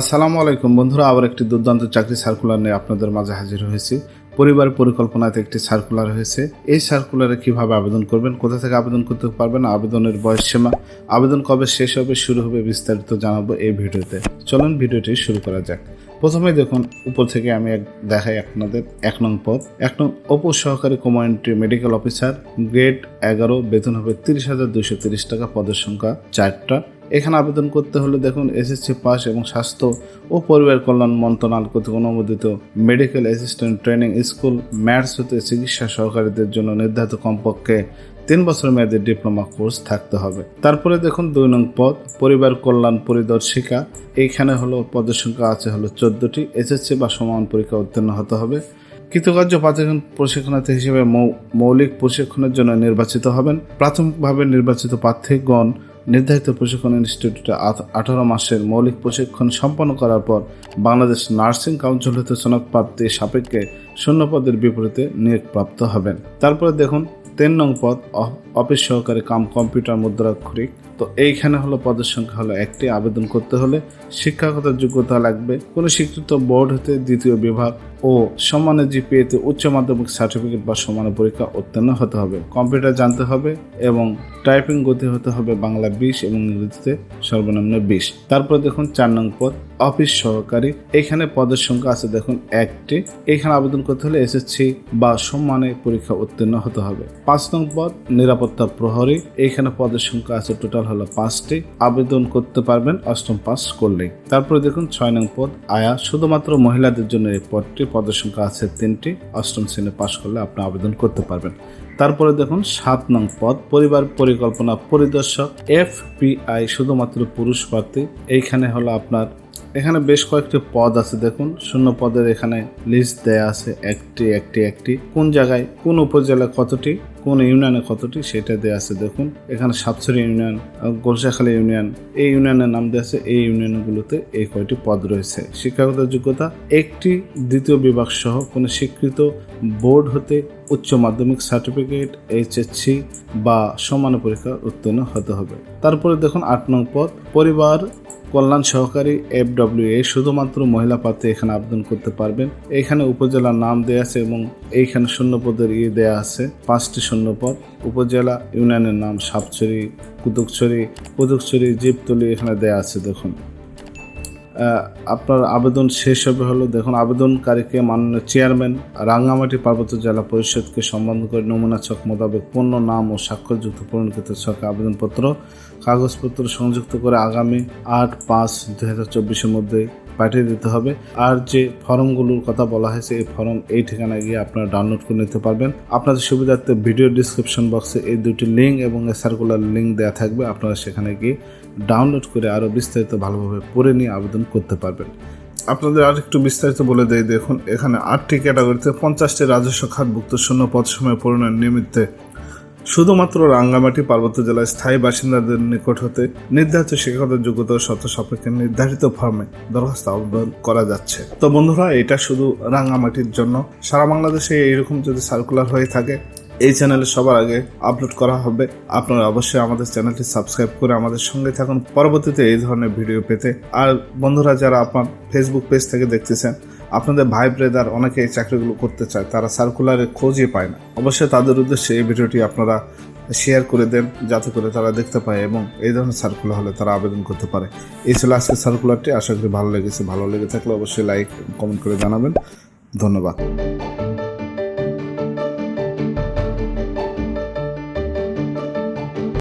আসসালামু আলাইকুম বন্ধুরা, আবার একটি দুর্দান্ত চাকরি সার্কুলার নিয়ে আপনাদের মাঝে হাজির হয়েছি। পরিবার পরিকল্পনাতে একটি সার্কুলার হয়েছে। এই সার্কুলারে কীভাবে আবেদন করবেন, কোথা থেকে আবেদন করতে পারবেন, আবেদনের বয়স সীমা, আবেদন কবে শেষ হবে, শুরু হবে বিস্তারিত জানাব এই ভিডিওতে। চলুন ভিডিওটি শুরু করা যাক। প্রথমে দেখুন, উপর থেকে আমি এক দেখাই আপনাদের এক নং পদ। এক নং উপ সহকারী কমান্ডারি মেডিকেল অফিসার গ্রেড এগারো, বেতন হবে তিরিশ হাজার দুশো তিরিশ টাকা, পদের সংখ্যা চারটা। এখানে আবেদন করতে হলে দেখুন এসএসসি পাস এবং স্বাস্থ্য ও পরিবার কল্যাণ মন্ত্রণালয় কর্তৃক অনুমোদিত medical assistant training school, MATS হতে চিকিৎসা সহকারীদের জন্য নির্ধারিত কমপক্ষে তিন বছর মেয়াদের ডিপ্লোমা কোর্স থাকতে হবে। তারপরে দেখুন দুই নং পদ, পরিবার কল্যাণ পরিদর্শিকা। এইখানে হলো পদের সংখ্যা আছে হলো চোদ্দটি। এসএসসি বা সমান পরীক্ষা উত্তীর্ণ হতে হবে। কৃতকার্য প্রাথমিক প্রশিক্ষণার্থী হিসেবে মৌলিক প্রশিক্ষণের জন্য নির্বাচিত হবেন। প্রাথমিকভাবে নির্বাচিত প্রার্থীগণ নির্ধারিত প্রশিক্ষণ ইনস্টিটিউটে আঠারো মাসের মৌলিক প্রশিক্ষণ সম্পন্ন করার পর বাংলাদেশ নার্সিং কাউন্সিল হতে সনদপ্রাপ্তি সাপেক্ষে শূন্য পদের বিপরীতে নিয়োগ প্রাপ্ত হবেন। তারপরে দেখুন তিন নং পদ অফিস সহকারে কাম কম্পিউটার মুদ্রাক্ষরিক তো এইখানে হলো পদের সংখ্যা হলো একটি। আবেদন করতে হলে শিক্ষাগত যোগ্যতা লাগবে। কোনো স্বীকৃত বোর্ড হতে দ্বিতীয় বিভাগ ও সমানের জিপিএতে উচ্চ মাধ্যমিক সার্টিফিকেট বা সমানের পরীক্ষা উত্তীর্ণ হতে হবে। কম্পিউটার জানতে হবে এবং টাইপিং গতি হতে হবে বাংলা বিশ এবং ইংরেজিতে সর্বনিম্ন বিশ। তারপর দেখুন চার নং পদ, অফিস সহকারী। এখানে পদের সংখ্যা আছে দেখুন একটি। এখানে আবেদন করতে হলে এসএসসি বা সম্মানে পরীক্ষা উত্তীর্ণ হতে হবে। পাঁচ নং পদ, নিরাপত্তা প্রহরী। এখানে পদের সংখ্যা আছে টোটাল হলো পাঁচটি। আবেদন করতে পারবেন অষ্টম পাস করলেই। তারপরে দেখুন ছয় নং পদ, আয়া। শুধুমাত্র মহিলাদের জন্য এই পদটি, পদের সংখ্যা আছে তিনটি। অষ্টম শ্রেণি পাস করলে আপনি আবেদন করতে পারবেন। তারপরে দেখুন সাত নং পদ, পরিবার পরিকল্পনা পরিদর্শক এফ পি আই শুধুমাত্র পুরুষ প্রার্থী। এইখানে হলো আপনার এখানে বেশ কয়েকটি পদ আছে দেখুন। শূন্য পদের এখানে লিস্ট দেয়া আছে একটি একটি একটি। কোন জায়গায় কোন উপজেলা কতটি কোন ইউনিয়নে কতটি সেটা দেয়া আছে দেখুন। এখানে সাতছড়ি ইউনিয়ন আহ, গোলসাখালী ইউনিয়ন এই ইউনিয়নের নাম দেওয়া আছে এই ইউনিয়নগুলোতে এই কয়টি পদ রয়েছে। শিক্ষাগত যোগ্যতা একটি দ্বিতীয় বিভাগ সহ কোনো স্বীকৃত বোর্ড হতে উচ্চ মাধ্যমিক সার্টিফিকেট এইচএসসি বা সমান পরীক্ষা উত্তীর্ণ হতে হবে। তারপরে দেখুন আট নং পদ পরিবার কল্যাণ সহকারী এফ এ শুধুমাত্র মহিলা প্রার্থী এখানে আবেদন করতে পারবেন। এখানে উপজেলার নাম দেওয়া আছে এবং এইখানে শূন্যপদের ইয়ে দেয়া আছে। পাঁচটি শূন্যপদ। উপজেলা ইউনিয়নের নাম সাপছড়ি কুতুকছড়ি কুতুকছড়ি জীবতলি এখানে দেয়া আছে, দেখুন। আপনার আবেদন শেষ হবে হলো, দেখুন, আবেদনকারীকে মাননীয় চেয়ারম্যান রাঙ্গামাটি পার্বত্য জেলা পরিষদকে সম্বন্ধ করে নমুনা ছক মোতাবেক পণ্য, নাম ও স্বাক্ষরযুক্ত পূরণকৃত ছকে আবেদনপত্র, কাগজপত্র সংযুক্ত করে আগামী আট পাঁচ দু হাজার চব্বিশের মধ্যে পাঠিয়ে দিতে হবে। আর যে ফর্মগুলোর কথা বলা হয়েছে, এই ফর্ম এই ঠিকানায় গিয়ে আপনারা ডাউনলোড করে নিতে পারবেন। আপনাদের সুবিধার্থে ভিডিও ডিসক্রিপশন বক্সে এই দুটি লিঙ্ক এবং সার্কুলার লিঙ্ক দেওয়া থাকবে। আপনারা সেখানে গিয়ে ডাউনলোড করে আরও বিস্তারিত ভালোভাবে পড়ে নিয়ে আবেদন করতে পারবেন। আপনাদের আর একটু বিস্তারিত বলে দেই, দেখুন, এখানে আটটি ক্যাটাগরিতে পঞ্চাশটি রাজস্ব খাতভুক্ত শূন্য পদ সময় পূরণের নিমিত্তে শুধুমাত্র রাঙ্গামাটি, পার্বত্য জেলায় স্থায়ী বাসিন্দাদের নিকট হতে নির্ধারিত শিক্ষাগত যোগ্যতা শর্ত সাপেক্ষে নির্ধারিত ফর্মে দরখাস্ত আবেদন করা যাচ্ছে। তো বন্ধুরা, এটা শুধু রাঙ্গামাটির জন্য। সারা বাংলাদেশে এইরকম যদি সার্কুলার হয়ে থাকে এই চ্যানেলে সবার আগে আপলোড করা হবে। আপনারা অবশ্যই আমাদের চ্যানেলটি সাবস্ক্রাইব করে আমাদের সঙ্গে থাকুন। পরবর্তীতে এই ধরনের ভিডিও পেতে। আর বন্ধুরা, যারা আপনার ফেসবুক পেজ থেকে দেখতেছেন, আপনাদের ভাই ব্রেদার অনেকে এই চাকরিগুলো করতে চায়, তারা সার্কুলারে খোঁজই পায় না। অবশ্যই তাদের উদ্দেশ্যে এই ভিডিওটি আপনারা শেয়ার করে দেন, যাতে করে তারা দেখতে পায় এবং এই ধরনের সার্কুলার হলে তারা আবেদন করতে পারে। এই ছিল আজকের সার্কুলারটি আশা করি ভালো লেগেছে। ভালো লেগে থাকলে অবশ্যই লাইক কমেন্ট করে জানাবেন। ধন্যবাদ।